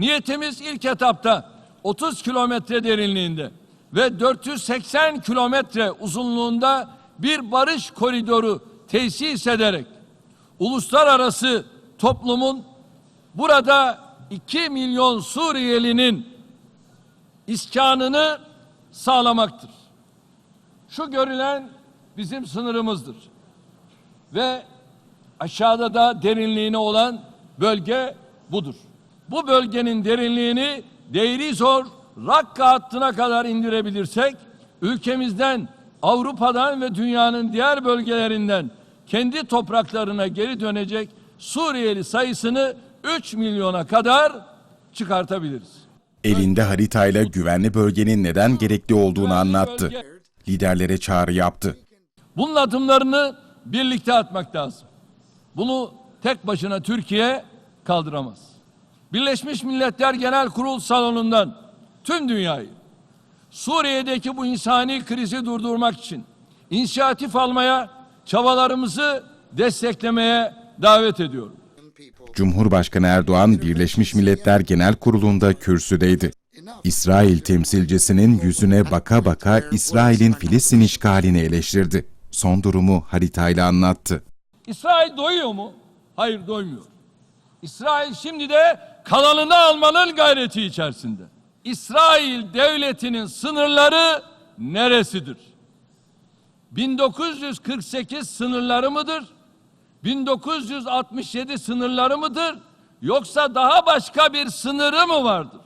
Niyetimiz ilk etapta 30 kilometre derinliğinde ve 480 kilometre uzunluğunda bir barış koridoru tesis ederek uluslararası toplumun burada 2 milyon Suriyelinin iskanını sağlamaktır. Şu görülen bizim sınırımızdır. Ve aşağıda da derinliğine olan bölge budur. Bu bölgenin derinliğini değeri zor Rakka hattına kadar indirebilirsek ülkemizden Avrupa'dan ve dünyanın diğer bölgelerinden kendi topraklarına geri dönecek Suriyeli sayısını 3 milyona kadar çıkartabiliriz. Elinde haritayla güvenli bölgenin neden gerekli olduğunu anlattı. Liderlere çağrı yaptı. Bunun adımlarını birlikte atmak lazım. Bunu tek başına Türkiye kaldıramaz. Birleşmiş Milletler Genel Kurul salonundan tüm dünyayı Suriye'deki bu insani krizi durdurmak için inisiyatif almaya, çabalarımızı desteklemeye davet ediyorum. Cumhurbaşkanı Erdoğan Birleşmiş Milletler Genel Kurulu'nda kürsüdeydi. İsrail temsilcisinin yüzüne baka baka İsrail'in Filistin işgalini eleştirdi. Son durumu haritayla anlattı. İsrail doyuyor mu? Hayır doymuyor. İsrail şimdi de kalanını almanın gayreti içerisinde. İsrail devletinin sınırları neresidir? 1948 sınırları mıdır? 1967 sınırları mıdır? Yoksa daha başka bir sınırı mı vardır?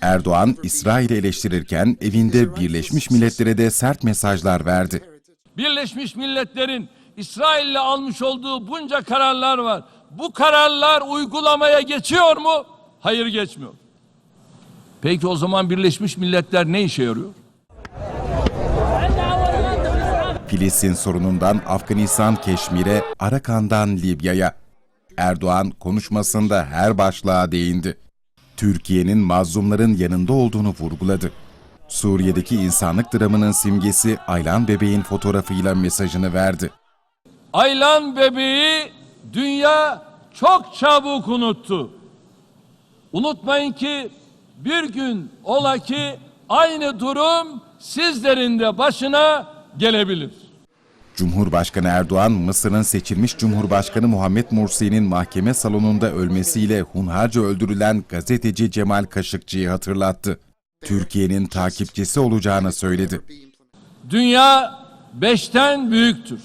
Erdoğan, İsrail'i eleştirirken evinde Birleşmiş Milletler'e de sert mesajlar verdi. Birleşmiş Milletler'in İsrail'le almış olduğu bunca kararlar var. Bu kararlar uygulamaya geçiyor mu? Hayır geçmiyor. Peki o zaman Birleşmiş Milletler ne işe yarıyor? Filistin sorunundan Afganistan Keşmir'e, Arakan'dan Libya'ya. Erdoğan konuşmasında her başlığa değindi. Türkiye'nin mazlumların yanında olduğunu vurguladı. Suriye'deki insanlık dramının simgesi Aylan bebeğin fotoğrafıyla mesajını verdi. Aylan bebeği dünya çok çabuk unuttu. Unutmayın ki bir gün ola ki aynı durum sizlerin de başına gelebilir. Cumhurbaşkanı Erdoğan, Mısır'ın seçilmiş Cumhurbaşkanı Muhammed Mursi'nin mahkeme salonunda ölmesiyle hunharca öldürülen gazeteci Cemal Kaşıkçı'yı hatırlattı. Türkiye'nin takipçisi olacağını söyledi. Dünya beşten büyüktür.